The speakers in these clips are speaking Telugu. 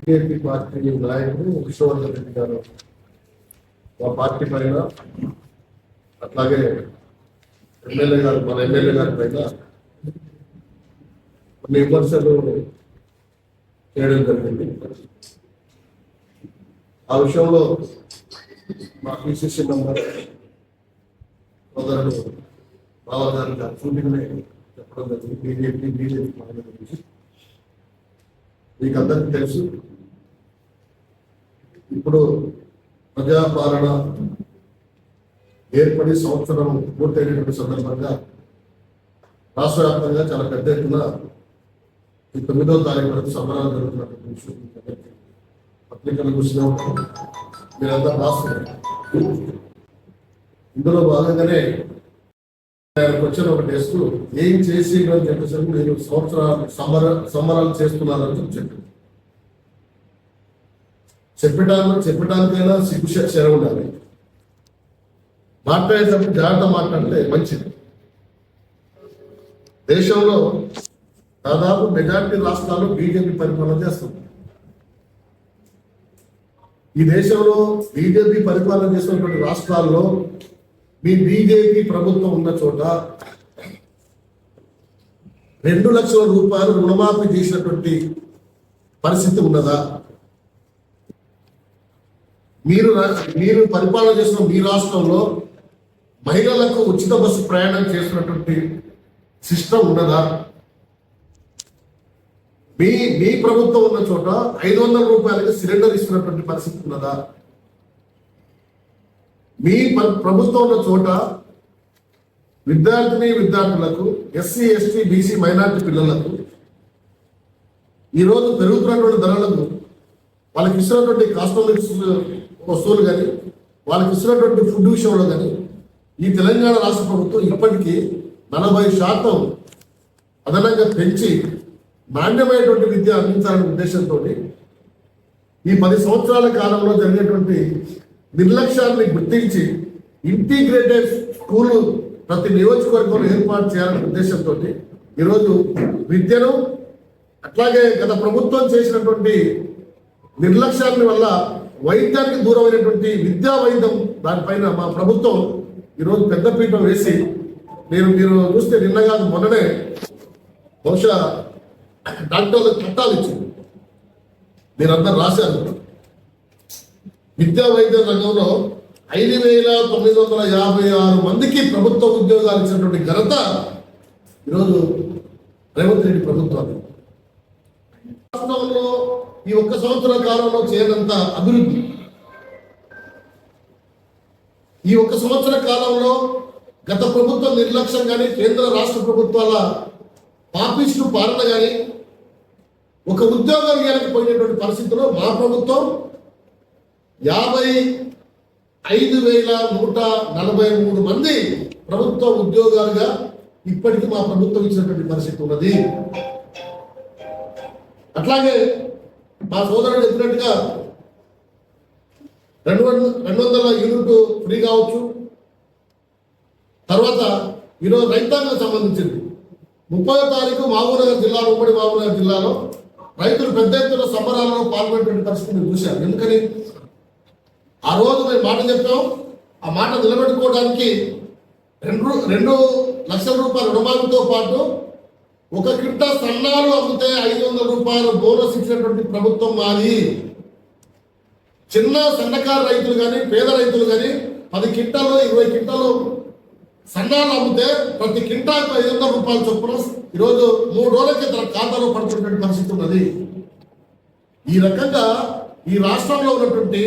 బీజేపీ పార్టీ నాయకుడు విశ్వవర్ధన్ రెడ్డి గారు మా పార్టీ పైన అట్లాగే ఎమ్మెల్యే గారు మన ఎమ్మెల్యే గారి పైన కొన్ని విమర్శలు చేయడం జరిగింది. ఆ విషయంలో మా పిసిసి మెంబర్ సోదరుడు బాబా గారు షూటింగ్నే చెప్పడం జరిగింది. బీజేపీ బీజేపీ మీకు అందరికీ తెలుసు ఇప్పుడు ప్రజాపాలన ఏర్పడి సంవత్సరం పూర్తయినటువంటి సందర్భంగా రాష్ట్ర వ్యాప్తంగా చాలా పెద్ద ఎత్తున ఈ తొమ్మిదో తారీఖు వరకు సంబరాలు జరుగుతున్నటువంటి విషయం పత్రికలు చూసినా ఉంటాం మీరంతా రాస్తున్నారు. ఇందులో భాగంగానే ఆయనకు వచ్చిన ఒక టెస్ట్ ఏం చేసి అని చెప్పేసరికి మీరు సంవత్సరాలు సంబర సంబరాలు చేస్తున్నారని చెప్పారు చెప్పడానికి చెప్పటానికైనా సిగ్గు శర ఉండాలి. మాట్లాడేటప్పుడు జాగ్రత్త మాట్లాడితే మంచిది. దేశంలో దాదాపు మెజార్టీ రాష్ట్రాలు బీజేపీ పరిపాలన చేస్తుంది ఈ దేశంలో బీజేపీ పరిపాలన చేస్తున్నటువంటి రాష్ట్రాల్లో మీ బీజేపీ ప్రభుత్వం ఉన్న చోట రెండు లక్షల రూపాయలు రుణమాఫీ చేసినటువంటి పరిస్థితి ఉన్నదా? మీరు రా- మీరు పరిపాలన చేస్తున్న మీ రాష్ట్రంలో మహిళలకు ఉచిత బస్సు ప్రయాణం చేస్తున్నటువంటి సిస్టమ్ ఉన్నదా? మీ మీ ప్రభుత్వం ఉన్న చోట ఐదు వందల రూపాయలకి సిలిండర్ ఇస్తున్నటువంటి పరిస్థితి ఉన్నదా? మీ ప్రభుత్వం ఉన్న చోట విద్యార్థిని విద్యార్థులకు ఎస్సీ ఎస్టీ బీసీ మైనార్టీ పిల్లలకు ఈరోజు పెరుగుతున్నటువంటి ధరలకు వాళ్ళకి ఇస్తున్నటువంటి కాస్టల్ వస్తువులు కానీ వాళ్ళకి ఇస్తున్నటువంటి ఫుడ్ విషయంలో కానీ ఈ తెలంగాణ రాష్ట్ర ప్రభుత్వం ఇప్పటికీ నలభై శాతం అదనంగా పెంచి నాణ్యమైనటువంటి విద్య అందించాలనే ఉద్దేశంతో ఈ పది సంవత్సరాల కాలంలో జరిగేటువంటి నిర్లక్ష్యాన్ని గుర్తించి ఇంటిగ్రేటెడ్ స్కూల్ ప్రతి నియోజకవర్గంలో ఏర్పాటు చేయాలనే ఉద్దేశంతో ఈరోజు విద్యను అట్లాగే గత ప్రభుత్వం చేసినటువంటి నిర్లక్ష్యాన్ని వల్ల వైద్యానికి దూరమైనటువంటి విద్యా వైద్యం దానిపైన మా ప్రభుత్వం ఈరోజు పెద్దపీట వేసి నేను మీరు చూస్తే నిన్న కాదు మొన్ననే బహుశా డాక్టర్లకు చట్టాలు ఇచ్చింది. మీరందరూ రాశారు. విద్యా వైద్య రంగంలో ఐదు వేల తొమ్మిది వందల యాభై ఆరు మందికి ప్రభుత్వ ఉద్యోగాలు ఇచ్చినటువంటి ఘనత ఈరోజు రేవంత్ రెడ్డి ప్రభుత్వాన్ని రాష్ట్రంలో ఈ ఒక్క సంవత్సర కాలంలో చేయనంత అభివృద్ధి. ఈ ఒక్క సంవత్సర కాలంలో గత ప్రభుత్వం నిర్లక్ష్యం కానీ కేంద్ర రాష్ట్ర ప్రభుత్వాల పాపిస్టు పాలన కానీ ఒక ఉద్యోగం పోయినటువంటి పరిస్థితిలో మా ప్రభుత్వం యాభై ఐదు వేల నూట నలభై మూడు మంది ప్రభుత్వ ఉద్యోగాలుగా ఇప్పటికీ మా ప్రభుత్వం ఇచ్చినటువంటి పరిస్థితి ఉన్నది. అట్లాగే మా సోదరుడు చెప్పినట్టుగా రెండు వందల రెండు వందల యూనిట్ ఫ్రీ కావచ్చు. తర్వాత ఈరోజు రైతాంగం సంబంధించింది. ముప్పై తారీఖు మహబూబ్నగర్ జిల్లాలో ఉమ్మడి మహబూబ్నగర్ జిల్లాలో రైతులు పెద్ద ఎత్తున సంబరాలలో పాల్గొనేటువంటి పరిస్థితి మేము చూశాం ఎందుకని? ఆ రోజు మేము మాట చెప్పాం. ఆ మాట నిలబెట్టుకోవడానికి రెండు రెండు లక్షల రూపాయల రుణమాలతో పాటు ఒక కింట సన్నాలు అమ్మితే ఐదు వందల రూపాయలు బోనస్ ఇచ్చినటువంటి ప్రభుత్వం మాది. చిన్న సన్నకారు రైతులు కానీ పేద రైతులు కానీ పది కింటాలు ఇరవై కింటాలు సన్నాలు అమ్మితే ప్రతి కింటాకు ఐదు వందల రూపాయల చొప్పున ఈరోజు మూడు రోజులకి తన ఖాతాలో పడుతున్నటువంటి పరిస్థితి ఉన్నది. ఈ రకంగా ఈ రాష్ట్రంలో ఉన్నటువంటి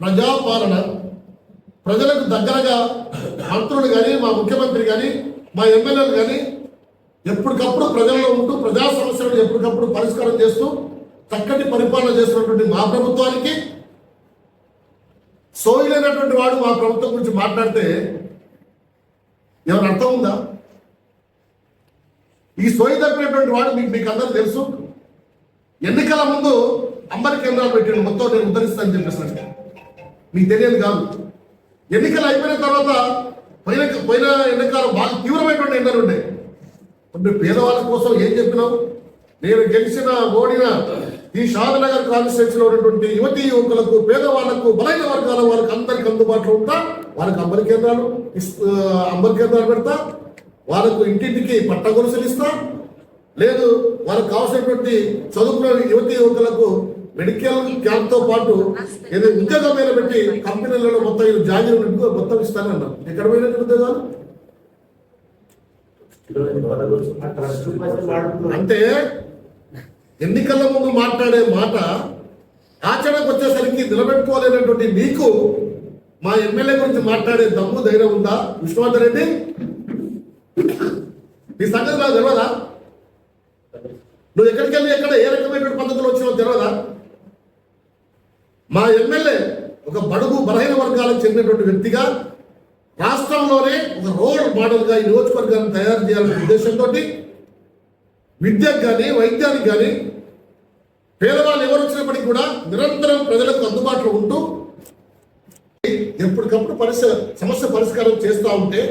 ప్రజాపాలన ప్రజలకు దగ్గరగా మంత్రులు కానీ మా ముఖ్యమంత్రి కానీ మా ఎమ్మెల్యేలు కానీ ఎప్పటికప్పుడు ప్రజల్లో ఉంటూ ప్రజా సమస్యలను ఎప్పటికప్పుడు పరిష్కారం చేస్తూ చక్కటి పరిపాలన చేస్తున్నటువంటి మా ప్రభుత్వానికి సోయిలైనటువంటి వాడు మా ప్రభుత్వం గురించి మాట్లాడితే ఏమైనా అర్థం ఉందా? ఈ సోయి తప్పినటువంటి వాడు మీకు మీకు అందరూ తెలుసు. ఎన్నికల ముందు అంబరి కేంద్రాలు పెట్టిండు మొత్తం నేను ఉద్ధరిస్తానని చెప్పేసినట్టు మీకు తెలియదు కాదు. ఎన్నికలు అయిపోయిన తర్వాత పోయిన పోయిన ఎన్నికలు బాగా తీవ్రమైనటువంటి ఎన్నికలు ఉండే. అంటే పేదవాళ్ళ కోసం ఏం చెప్పినావు? నేను గెలిచిన ఓడిన ఈ షాదనగర్ కాన్స్టిట్యూన్సీలో ఉన్నటువంటి యువతి యువకులకు పేదవాళ్ళకు బలైన వర్గాల వాళ్ళకి అందరికి అందుబాటులో ఉంటా. వాళ్ళకి అంబరి కేంద్రాలు ఇస్- కేంద్రాలు పెడతా. వాళ్ళకు ఇంటింటికి పట్ట గొలుసులు ఇస్తా. లేదు వాళ్ళకు కావాల్సినటువంటి చదువుకున్న యువతి యువకులకు మెడికల్ క్యాంప్తో పాటు ఏదో ఉద్యోగం మీద పెట్టి కంపెనీలలో మొత్తం ఇది మొత్తం ఇస్తానన్నారు ఎక్కడ పోయినట్టు ఉద్యోగాలు? అంటే ఎన్నికల ముందు మాట్లాడే మాట ఆచరణకు వచ్చేసరికి నిలబెట్టుకోలేనటువంటి నీకు మా ఎమ్మెల్యే గురించి మాట్లాడే దమ్ము ధైర్యం ఉందా? విష్ణువర్ధన్ రెడ్డి? నీ సంగతి నాకు తెలియదా నువ్వు ఎక్కడికి వెళ్ళి ఎక్కడ ఏ రకమైనటువంటి పద్ధతులు వచ్చినావో తెలియదా మా ఎమ్మెల్యే ఒక బడుగు బలహీన వర్గాలకు చెందినటువంటి వ్యక్తిగా రాష్ట్రంలోనే ఒక రోల్ మోడల్గా ఈ నియోజకవర్గాన్ని తయారు చేయాలనే ఉద్దేశంతో విద్యకు కానీ వైద్యానికి కానీ పేదవాళ్ళు ఎవరు వచ్చినప్పటికీ కూడా నిరంతరం ప్రజలకు అందుబాటులో ఉంటూ ఎప్పటికప్పుడు పరిస సమస్య పరిష్కారం చేస్తూ ఉంటే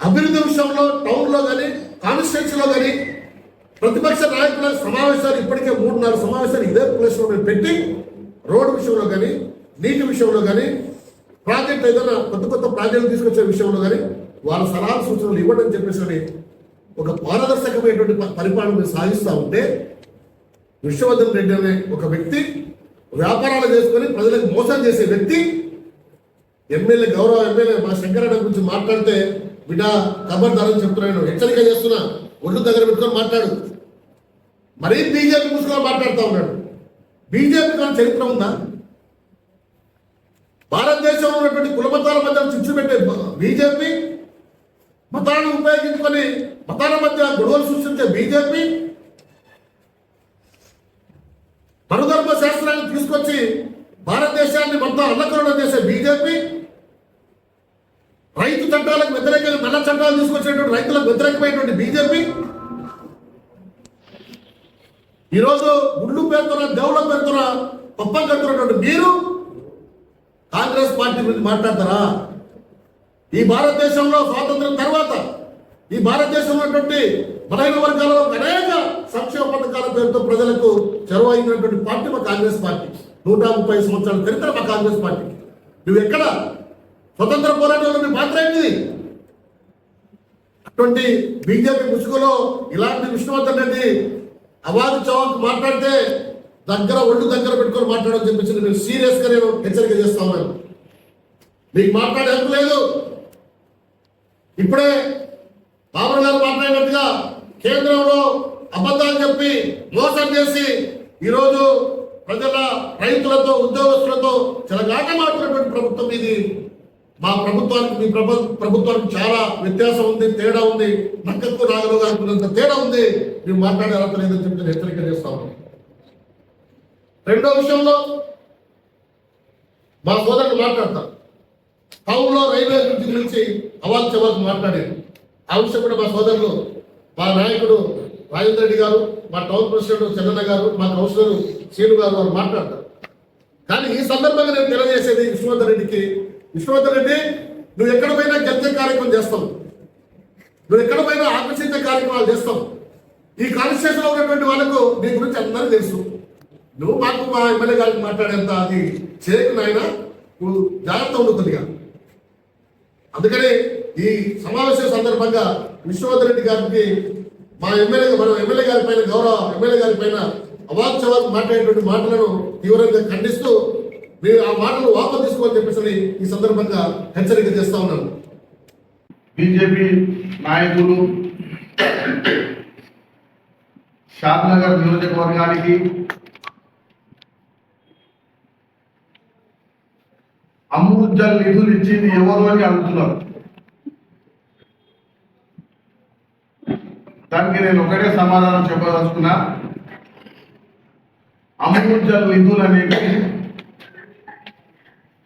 అభివృద్ధి విషయంలో టౌన్లో కానీ కాన్స్టిట్యూన్సీలో కానీ ప్రతిపక్ష నాయకుల సమావేశాలు ఇప్పటికే మూడు నాలుగు సమావేశాలు ఇదే ప్లేస్లో మేము పెట్టి రోడ్డు విషయంలో కానీ నీటి విషయంలో కానీ ప్రాజెక్ట్ ఏదైనా కొత్త కొత్త ప్రాజెక్టులు తీసుకొచ్చే విషయంలో కానీ వాళ్ళ సలహాలు సూచనలు ఇవ్వడం చెప్పేసి ఒక పారదర్శకమైనటువంటి పరిపాలన మీరు సాగిస్తూ ఉంటే విశ్వవర్ధన్ రెడ్డి అనే ఒక వ్యక్తి వ్యాపారాలు చేసుకొని ప్రజలకు మోసం చేసే వ్యక్తి ఎమ్మెల్యే గౌరవ ఎమ్మెల్యే మా శంకరన్న గురించి మాట్లాడితే బిడ్డ ఖబర్దారని చెప్తున్నాను. హెచ్చరిక చేస్తున్నా. ఒడ్డు దగ్గర పెట్టుకొని మాట్లాడు. మరీ బీజేపీ ముసుగులో మాట్లాడుతూ ఉన్నాడు. బీజేపీ కానీ చరిత్ర ఉందా? భారతదేశంలో ఉన్నటువంటి కులమతాల మధ్య చిచ్చు పెట్టే బీజేపీ మతాలను ఉపయోగించుకొని మతాల మధ్య గొడవలు సృష్టించే బీజేపీ మనుధర్మ శాస్త్రాన్ని తీసుకొచ్చి భారతదేశాన్ని మొత్తం అల్లకరణ చేసే బీజేపీ రైతు చట్టాలకు వ్యతిరేకంగా నల్ల చట్టాలు తీసుకొచ్చినటువంటి రైతులకు వ్యతిరేకమైనటువంటి బీజేపీ. ఈరోజు గుళ్ళు పేరుతున్న దేవుళ్ళ పేరుతున్న పప్పం కడుతున్నటువంటి మీరు కాంగ్రెస్ పార్టీ గురించి మాట్లాడతారా? ఈ భారతదేశంలో స్వాతంత్రం తర్వాత ఈ భారతదేశంలో ఉన్నటువంటి బలహీన వర్గాలలో అనేక సంక్షేమ పథకాల పేరుతో ప్రజలకు చెరువు అయినటువంటి పార్టీ మా కాంగ్రెస్ పార్టీ. నూట ముప్పై సంవత్సరాల చరిత్ర మా కాంగ్రెస్ పార్టీ. నువ్వు ఎక్కడ? స్వతంత్ర పోరాటంలో మీ పాత్ర ఏంటిది? అటువంటి బీజేపీ ముసుగులో ఇలాంటి విష్ణువర్ధన్ రెడ్డి అవాదు చౌక్ మాట్లాడితే దగ్గర ఒళ్ళు దగ్గర పెట్టుకొని మాట్లాడని చెప్పేసి మీరు సీరియస్గా నేను హెచ్చరిక చేస్తా ఉన్నాను. మీకు మాట్లాడే హక్కు లేదు. ఇప్పుడే బాబు గారు మాట్లాడినట్టుగా కేంద్రంలో అబద్ధాలు చెప్పి మోసం చేసి ఈరోజు ప్రజల రైతులతో ఉద్యోగస్తులతో చెలగాటమాడుతున్నటువంటి ప్రభుత్వం ఇది. మా ప్రభుత్వానికి మీ ప్రభు ప్రభుత్వానికి చాలా వ్యత్యాసం ఉంది తేడా ఉంది. నక్కకు నాగలు అనుకున్నంత తేడా ఉంది. మీరు మాట్లాడే అర్థం లేదని చెప్పి నేను హెచ్చరిక చేస్తా ఉన్నాను. రెండో విషయంలో మా సోదరుడు మాట్లాడతారు టౌన్లో రైల్వే అభివృద్ధి గురించి అవాల్సి చవాల్ మాట్లాడారు ఆ విషయం కూడా మా సోదరులు మా నాయకుడు రాజేంద్ర రెడ్డి గారు మా టౌన్ ప్రెసిడెంట్ చంద్రన్న గారు మా కౌన్సిలర్ శ్రీను గారు వారు మాట్లాడతారు. కానీ ఈ సందర్భంగా నేను తెలియజేసేది విష్ణువర్ధన్ రెడ్డికి విష్ణువర్ధన్ రెడ్డి నువ్వు ఎక్కడ పోయినా గెలిచే కార్యక్రమం చేస్తావు. నువ్వు ఎక్కడ పోయినా ఆకర్షించే కార్యక్రమాలు చేస్తావు. ఈ కాన్స్టిట్యూషన్ ఉన్నటువంటి వాళ్ళకు నీ గురించి అందరూ తెలుసు. నువ్వు మాకు మా ఎమ్మెల్యే గారికి మాట్లాడేంత అది చేయకు నాయన. నువ్వు జాగ్రత్త ఉండుతుందిగా. అందుకనే ఈ సమావేశం సందర్భంగా విశ్వనాథ్ రెడ్డి గారికి మా ఎమ్మెల్యే మన ఎమ్మెల్యే గారి పైన గౌరవ ఎమ్మెల్యే గారి పైన అవాక్ మాట్లాడేటువంటి మాటలను తీవ్రంగా ఖండిస్తూ మీరు ఆ మాటలు వాపసు తీసుకోవాలని చెప్పేసి ఈ సందర్భంగా హెచ్చరిక చేస్తా ఉన్నాను. బీజేపీ నాయకులు షాద్నగర్ నియోజకవర్గానికి అమృత్ నిధులు ఇచ్చింది ఎవరు అని అడుగుతున్నారు. దానికి నేను ఒకటే సమాధానం చెప్పదలుచుకున్నా. అమృతజల్ నిధులు అనేవి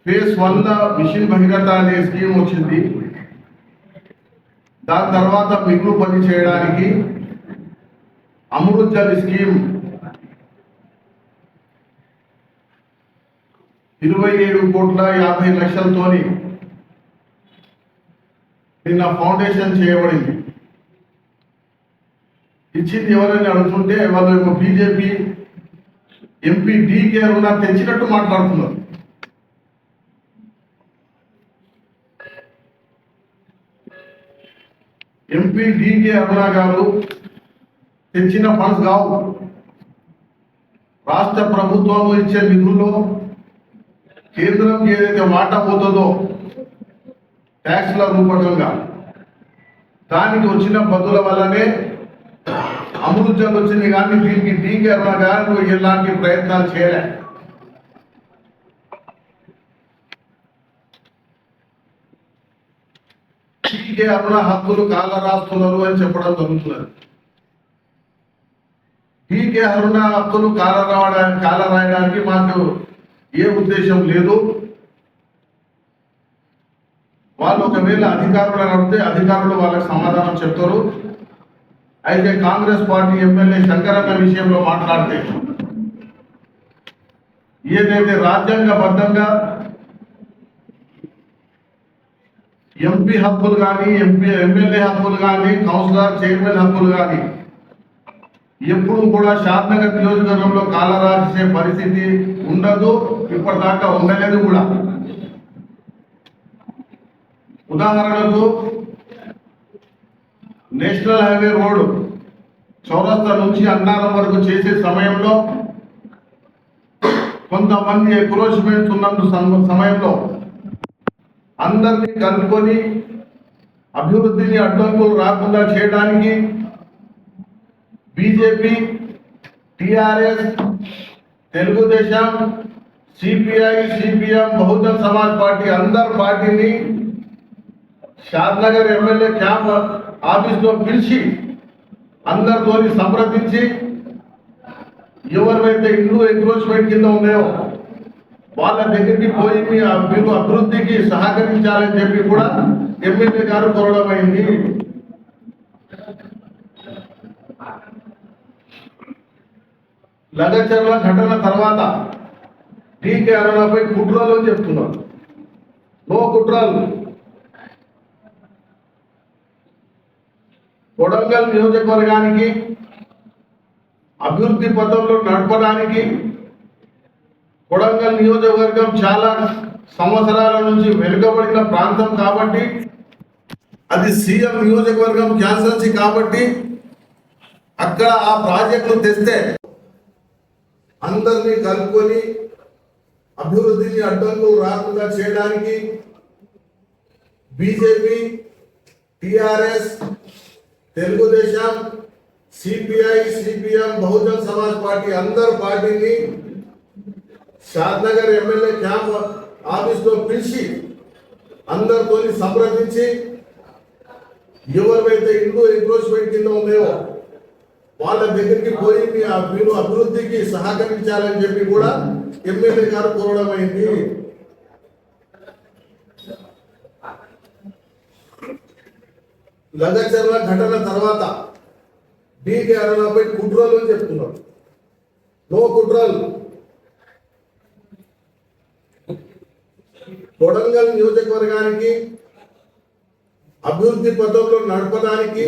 ఫేస్ వన్ మిషన్ భగీరథ అనే స్కీమ్ వచ్చింది. దాని తర్వాత మిగులు పని చేయడానికి అమృత్ జల్ స్కీమ్ ఇరవై ఏడు కోట్ల యాభై లక్షలతోని నిన్న ఫౌండేషన్ చేయబడింది. ఇచ్చింది ఎవరైనా అడుగుతుంటే యొక్క బీజేపీ ఎంపీ డీకే అరుణ తెచ్చినట్టు మాట్లాడుతున్నారు. ఎంపీ డీకే అరుణ గారు తెచ్చిన ఫండ్స్ కావు. రాష్ట్ర ప్రభుత్వం ఇచ్చే నిధుల్లో కేంద్రం ఏదైతే వాటా పోతుందో ట్యాక్స్ల రూపకంగా దానికి వచ్చిన పదుల వల్లనే అమృత్యాలు వచ్చింది కానీ దీనికి డీకే అరుణ ఎలాంటి ప్రయత్నాలు చేయలే. టీకే అరుణ హక్కులు కాల రాస్తున్నారు అని చెప్పడం జరుగుతున్నది. టీకే అరుణ హక్కులు కాల రావడానికి కాల రాయడానికి మాకు ఏ ఉద్దేశం లేదు. వాళ్ళు ఒకవేళ అధికారులు అడిగితే అధికారులు వాళ్ళకి సమాధానం చెప్తారు. అయితే కాంగ్రెస్ పార్టీ ఎమ్మెల్యే శంకరన్న విషయంలో మాట్లాడితే ఏదైతే రాజ్యాంగబద్ధంగా ఎంపీ హక్కులు కానీ ఎంపీ ఎమ్మెల్యే హక్కులు కానీ కౌన్సిలర్ చైర్మన్ హక్కులు కానీ ఎప్పుడు కూడా షాద్నగర్ నియోజకవర్గంలో కాలరాసే పరిస్థితి ఉండదు ఇప్పటిదాకా ఉండలేదు కూడా. ఉదాహరణకు నేషనల్ హైవే రోడ్ చౌరస్తా నుంచి అన్నారం వరకు చేసే సమయంలో కొంతమంది ఎక్రోచ్మెంట్స్ ఉన్నందు సమ- సమయంలో అందరినీ కనుక్కొని అభివృద్ధిని అడ్డంకులు రాకుండా చేయడానికి BJP TRS Telugu Desam CPI CPM Bahujan Samaj party అందరు పార్టీని షాద్నగర్ ఎమ్మెల్యే క్యాంప్ ఆఫీస్లో పిలిచి అందరితోని సంప్రదించి ఎవరివైతే ఇల్లు ఎంక్రోచ్మెంట్ కింద ఉన్నాయో వాళ్ళ దగ్గరికి పోయి మీరు అభివృద్ధికి సహకరించాలని చెప్పి కూడా ఎమ్మెల్యే గారు కోరడం అయింది. లగచర్ల ఘటన తర్వాత డీకే అరుణపై కుట్రాలు అని చెప్తున్నారు. నో కుట్రాలు. కొడంగల్ నియోజకవర్గానికి అభివృద్ధి పథంలో నడపడానికి కొడంగల్ నియోజకవర్గం చాలా సంవత్సరాల నుంచి వెనుకబడిన ప్రాంతం కాబట్టి అది సీఎం నియోజకవర్గం క్యాన్సల్సీ కాబట్టి అక్కడ ఆ ప్రాజెక్టులు తెస్తే అందరినీ కలుపుకొని అభివృద్ధిని అడ్డంకులు రాకుండా చేయడానికి BJP TRS Telugu Desam CPI CPM Bahujan Samaj party అందరు పార్టీని షాద్నగర్ ఎమ్మెల్యే క్యాంప్ ఆఫీస్లో పిలిచి అందరితో సంప్రదించి ఎవరివైతే ఇల్లు ఎంక్రోచ్మెంట్ కింద ఉన్నాయో వాళ్ళ దగ్గరికి పోయి మీరు అభివృద్ధికి సహకరించాలని చెప్పి కూడా ఎమ్మెల్యే గారు కోరడం అయింది. లగచర్ల ఘటన తర్వాత డీకే అరుణపై కుట్రలు అని చెప్తున్నారు. నో కుట్రలు. కొడంగల్ నియోజకవర్గానికి అభివృద్ధి పథంలో నడపడానికి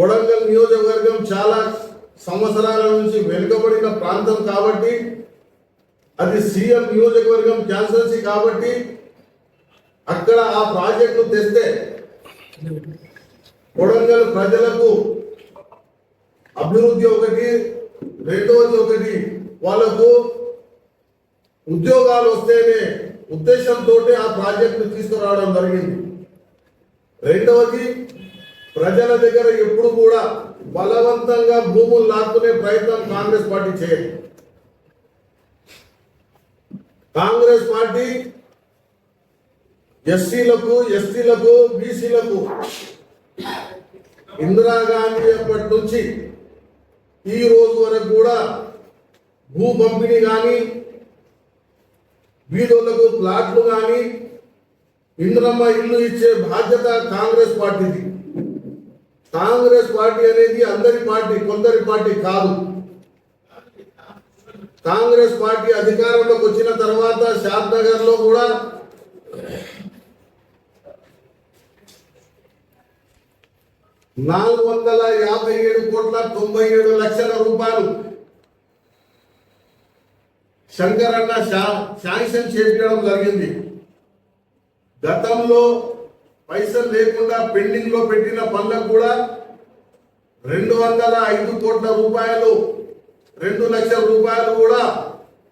కొడంగల్ నియోజకవర్గం చాలా సంవత్సరాల నుంచి వెనుకబడిన ప్రాంతం కాబట్టి అది సీఎం నియోజకవర్గం క్యాన్సల్సీ కాబట్టి అక్కడ ఆ ప్రాజెక్టు తెస్తే కొడంగల్ ప్రజలకు అభివృద్ధి ఒకటి రెండవది ఒకటి వాళ్ళకు ఉద్యోగాలు వస్తేనే ఉద్దేశంతో ఆ ప్రాజెక్టు తీసుకురావడం జరిగింది. రెండవది ప్రజల దగ్గర ఎప్పుడు కూడా బలవంతంగా భూములు లాక్కునే ప్రయత్నం కాంగ్రెస్ పార్టీ చేయదు. కాంగ్రెస్ పార్టీ ఎస్సీలకు ఎస్టీలకు బీసీలకు ఇందిరాగాంధీ అప్పటి నుంచి ఈ రోజు వరకు కూడా భూ పంపిణీ కానీ వీధులకు ప్లాట్లు కానీ ఇంద్రమ్మ ఇల్లు ఇచ్చే బాధ్యత కాంగ్రెస్ పార్టీది. కాంగ్రెస్ పార్టీ అనేది అందరి పార్టీ కొందరి పార్టీ కాదు. కాంగ్రెస్ పార్టీ అధికారంలోకి వచ్చిన తర్వాత షాద్ నగర్లో కూడా నాలుగు వందల యాభై ఏడు కోట్ల తొంభై ఏడు లక్షల రూపాయలు శంకరన్న శాంక్షన్ చేపించడం జరిగింది. గతంలో పైసలు లేకుండా పెండింగ్లో పెట్టిన పనులకు కూడా రెండు వందల ఐదు కోట్ల రూపాయలు రెండు లక్షల రూపాయలు కూడా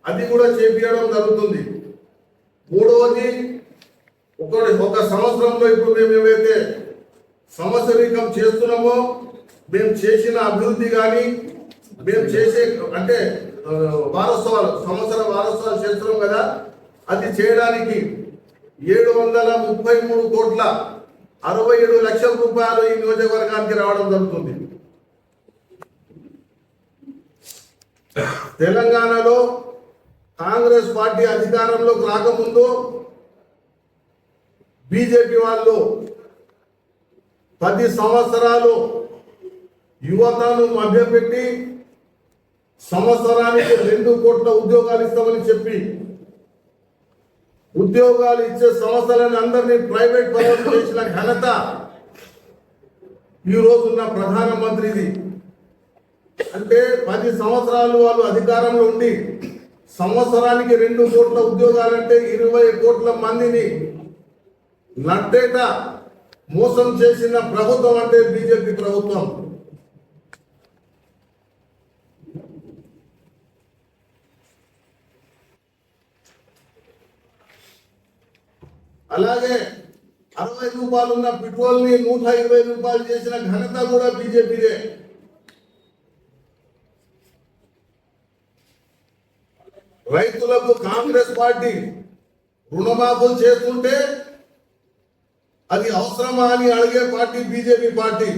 అది కూడా చేపించడం జరుగుతుంది. మూడవది ఒకటి ఒక సంవత్సరంలో ఇప్పుడు మేము ఏవైతే సంవత్సరీకం చేస్తున్నామో మేము చేసిన అభివృద్ధి కానీ మేము చేసే అంటే వారసత్వాలు సంవత్సర వారసత్వాలు చేస్తున్నాం కదా అది చేయడానికి ఏడు వందల ముప్పై మూడు కోట్ల అరవై ఏడు లక్షల రూపాయలు ఈ నియోజకవర్గానికి రావడం జరుగుతుంది. తెలంగాణలో కాంగ్రెస్ పార్టీ అధికారంలోకి రాకముందు బీజేపీ వాళ్ళు పది సంవత్సరాలు యువతను మభ్యపెట్టి సంవత్సరానికి రెండు కోట్ల ఉద్యోగాలు ఇస్తామని చెప్పి ఉద్యోగాలు ఇచ్చే సంస్థలను అందరినీ ప్రైవేట్ పనులు చేసిన ఘనత ఈ రోజున్న ప్రధానమంత్రిది. అంటే పది సంవత్సరాలు వాళ్ళు అధికారంలో ఉండి సంవత్సరానికి రెండు కోట్ల ఉద్యోగాలంటే ఇరవై కోట్ల మందిని నట్టేట మోసం చేసిన ప్రభుత్వం అంటే బీజేపీ ప్రభుత్వం. అలాగే అరవై రూపాయలు ఉన్న పెట్రోల్ని నూట ఇరవై రూపాయలు చేసిన ఘనత కూడా బీజేపీదే. రైతులకు కాంగ్రెస్ పార్టీ రుణమాఫీ చేస్తుంటే అది అవసరమా అని అడిగే party BJP party.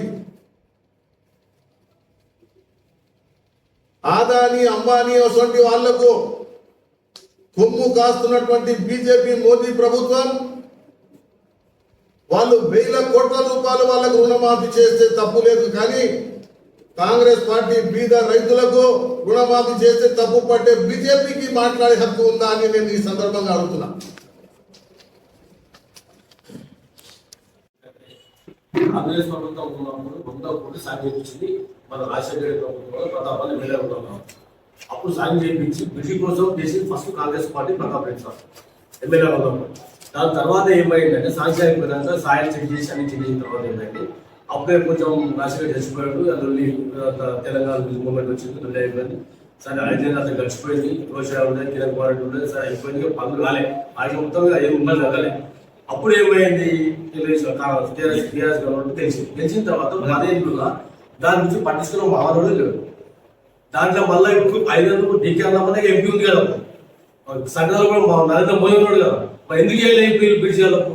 Adani Ambani అటువంటి వాళ్ళకు కొమ్ము కాస్తున్నటువంటి బీజేపీ మోదీ ప్రభుత్వం వాళ్ళు వేల కోట్ల రూపాయలు వాళ్ళకు రుణమాఫీ చేస్తే తప్పు లేదు కానీ కాంగ్రెస్ పార్టీ బీద రైతులకు రుణమాఫీ చేస్తే తప్పు పట్టే బీజేపీకి మాట్లాడే హక్కు ఉందా అని నేను ఈ సందర్భంగా అడుగుతున్నా. కాంగ్రెస్ ప్రభుత్వం ఉన్నప్పుడు వంద కూడా సాయం చేయించింది. మన రాజశేఖర ప్రభుత్వం ప్రతాపాన్ని వెళ్ళే ఉన్నాం. అప్పుడు సాయం చేయించి కృషి కోసం చేసి first Congress party Pratap Reddy sir MLA ఉన్నప్పుడు దాని తర్వాత ఏమైందంటే సాక్షి పోయినాక సాయం చెక్ చేసి అని చెక్ చేసిన తర్వాత ఏమైంది? అప్పుడే కొంచెం రాజశేఖర్ చచ్చిపోయాడు అందులో తెలంగాణ మూమెంట్ వచ్చింది రెండు అయిపోయింది. సరే అయితే అతను గడిచిపోయింది రోషా ఉండే కిరణ్ కుమార్ రెడ్డి ఉండేది సరే అయిపోయింది పనులు రాలే. ఆయన మొత్తంగా ఏం ఉన్నది రాలే అప్పుడు ఏమైంది? తెలుగుదేశం టీఆర్ఎస్ టీఆర్ఎస్ గవర్నమెంట్ తెలిసింది తెలిసిన తర్వాత పదేళ్ళుగా దాని గురించి పట్టించుకున్న మామూలు లేడు దాంట్లో మళ్ళీ ఇప్పుడు ఐదు వందలు డికే అన్నమనే ఎంపీ ఉంది కదా. సంఘాలు కూడా నరేంద్ర మోదీ ఉన్నాడు కదా. మరి ఎందుకు చేయలేదు ఎంపీ పిలిచేయాలకు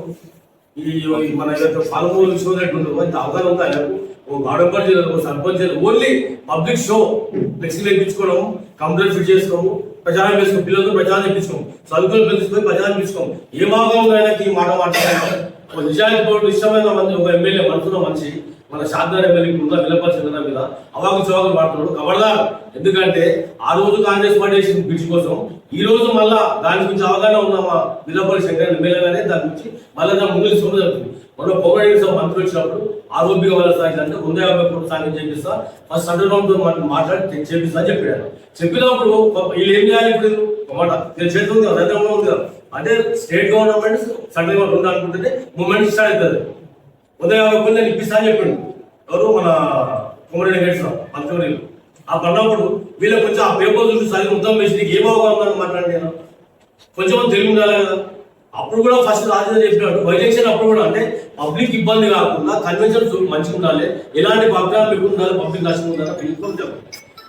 ఈ ఈ మన ఏదైతే పాలమూరు విశ్వరెడ్డి ఉండదు ఇంత అవగాహన ఉందా ఓ గాడంపర్ జిల్లా ఓ sarpanch only public show flexi వేయించుకోవడం కంప్యూటర్ ఫిట్ చేసుకోము ప్రచారం చేసుకోం పిల్లలతో ప్రచారం చేయించుకోం చదువుకొని పెంచుకొని ప్రచారం చేసుకోం ఏ భాగం ఆయనకి ఈ మాట మాట్లాడాలి నిజానికి ఇష్టమైన మంది ఒక ఎమ్మెల్యే మనసున్న మనిషి మన శాంతినగర్ ఎమ్మెల్యే ఉన్న విలపరిచిన మీద అవాకు చోకలు మాట్లాడు కబడదారు ఎందుకంటే ఆ రోజు కాంగ్రెస్ పార్టీ చేసిన పిచ్చి కోసం ఈ రోజు మళ్ళా దాని గురించి అవగాహన ఉన్న మా విలపల్లి శంకర్ ఎమ్మెల్యేగానే దాని గురించి మళ్ళీ దాని ముందు చూడ జరుగుతుంది. మన పొగడి మంత్రి వచ్చినప్పుడు ఆరోగ్య వాళ్ళ సాయం అంటే వంద యాభై కోట్లు సాయం చెప్పిస్తా ఫస్ట్ సెంట్రల్ గవర్నమెంట్తో మాట్లాడి చెప్పిస్తా అని చెప్పాడు చెప్పినప్పుడు వీళ్ళు ఏం చేయాలి ఇప్పుడు ఒక మాట నేను చేస్తుంది కదా నరేంద్ర మోడీ ఉంది కదా. అంటే స్టేట్ గవర్నమెంట్ సెంట్రల్ గవర్నమెంట్ ఉండాలనుకుంటే మూమెంట్ స్టార్ట్ అవుతుంది. వంద యాభై ఇప్పిస్తాను నేను ఇప్పిస్తా అని చెప్పిండు. ఎవరు? మన కుమరెడ్డి వెంకటేశ్వరరావు మంత్రి ఆ పడినప్పుడు వీళ్ళకి కొంచెం ఆ పేపర్ చూసి సరి మొత్తం వేసి నీకు ఏమవుతుందని మాట్లాడి నేను. కొంచెం తెలివి ఉండాలి కదా. అప్పుడు కూడా ఫస్ట్ రాజేంద్ర చెప్పినాడు వైజెక్షన్ అప్పుడు కూడా అంటే పబ్లిక్ ఇబ్బంది కాకుండా కన్వెన్షన్ మంచిగా ఉండాలి. ఎలాంటి పబ్లిక్ మీకు ఉండాలి పబ్లిక్ నష్టం ఉండాలి పిలుచుకొని చెప్పాలి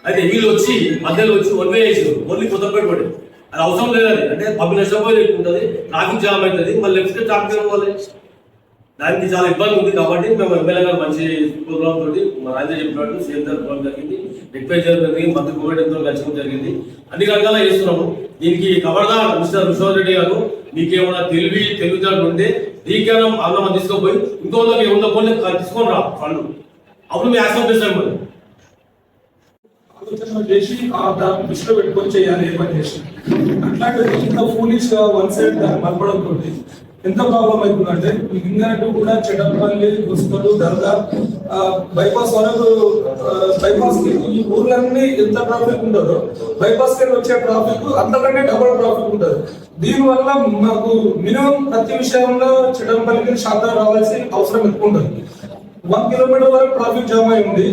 అయితే వీళ్ళు వచ్చి మధ్యలో వచ్చి వన్ వే చేసారు ఓన్లీ కొత్త పెట్టుబడి అది అవసరం లేదు అంటే పబ్లిక్ నష్టపోయి ఉంటుంది ట్రాఫిక్ జామ్ అవుతుంది మళ్ళీ లెఫ్ట్ ట్రాఫిక్ ఇవ్వాలి దానికి చాలా ఇబ్బంది ఉంది కాబట్టి మేము ఎమ్మెల్యే గారు మంచి ప్రోగ్రామ్ తోటి మా రాజే చెప్పినట్టు సీఎం జరపడం జరిగింది. రిక్వైర్ చేయడం జరిగింది మంత్రి కోవిడ్తో కలిసి జరిగింది. అన్ని రకాల చేస్తున్నాము. దీనికి కవర్దా మిస్టర్ విశ్వనాథ్ రెడ్డి గారు మీకేమైనా తెలివి తెలివితేటలు ఉంటే దీనికైనా అన్నం తీసుకుపోయి ఇంకో వందకి వంద తీసుకొని రా ఫండ్ అప్పుడు మీ యాక్సెప్ట్ చేస్తాం మరి ఆలోచన చేసి ఆ దాన్ని దృష్టిలో పెట్టుకొని చేయాలి ఏ పని చేసి. అట్లాంటిది ఇంత ఫూలిష్గా వన్ సైడ్ దాన్ని మలపడం తోటి ఎంత ప్రాబ్లం అవుతుందంటే ఇంగనట్టు కూడా చెడపల్లి దుస్తులు దర్గా బైపాస్ వరకు బైపాస్కి ఈ ఊర్లన్నీ ఎంత ట్రాఫిక్ ఉంటుందో బైపాస్కి వచ్చే ట్రాఫిక్ అంతకంటే డబుల్ ట్రాఫిక్ ఉంటుంది. దీనివల్ల మాకు మినిమం ప్రతి విషయంలో చిడంపల్లికి శాతం రావాల్సిన అవసరం ఎక్కువ ఉంటుంది. వన్ కిలోమీటర్ వరకు ట్రాఫిక్ జామ్ అయి ఉంది.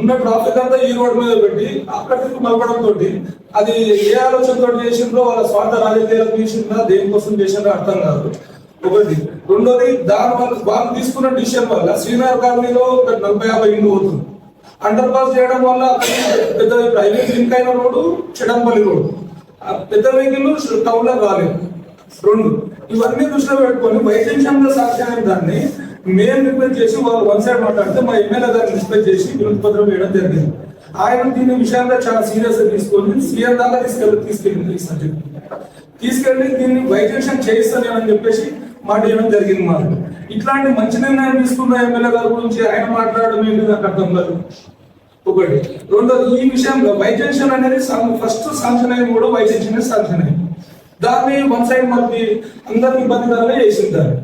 ఉన్న ట్రాఫిక్ అంతా ఈ రోడ్ మీద పెట్టి అక్కడికి మలపడం తోటి అది ఏ ఆలోచనతో చేసిండ్రో వాళ్ళ స్వార్థ రాజకీయాలు చేసిండ్రా దేనికోసం చేసిండ్రో అర్థం కాదు. ఒకటి. రెండోది దాని వల్ల వాళ్ళు తీసుకున్న డిసిషన్ వల్ల శ్రీనగర్ కాలనీలో ఒక నలభై యాభై ఇండ్లు పోతుంది. అండర్ పాస్ చేయడం వల్ల పెద్ద ప్రైవేట్ లింక్ అయిన రోడ్డు చెడంపల్లి రోడ్డు. పెద్ద వెహికల్ టౌన్లో రాలేదు. రెండు. ఇవన్నీ దృష్టిలో పెట్టుకొని వైద్యంశంలో సాధ్యమైన దాన్ని మేము రిక్వెస్ట్ చేసి వాళ్ళు వన్ సైడ్ మాట్లాడితే మా ఎమ్మెల్యే గారిని రిక్వెస్ట్ చేసి వినతి పత్రం వేయడం జరిగింది. ఆయన దీని విషయంలో చాలా సీరియస్గా తీసుకొని సీఎం దాకా తీసుకెళ్ళి తీసుకెళ్ళింది ఈ సబ్జెక్ట్ తీసుకెళ్ళి దీన్ని వైద్యం చేయిస్తానని చెప్పేసి మాట చేయడం జరిగింది మాకు. ఇట్లాంటి మంచి నిర్ణయం తీసుకున్న ఎమ్మెల్యే గారి గురించి ఆయన మాట్లాడడం ఏంటి నాకు అర్థం కాదు. ఒకటి. రెండోది ఈ విషయంలో వైజెన్షన్ అనేది ఫస్ట్ శాంక్షన్ అయింది కూడా వైజెన్షన్ శాంక్షన్ అయింది. దాన్ని వన్ సైడ్ మనకి అందరికి ఇబ్బందికరంగా చేసింటారు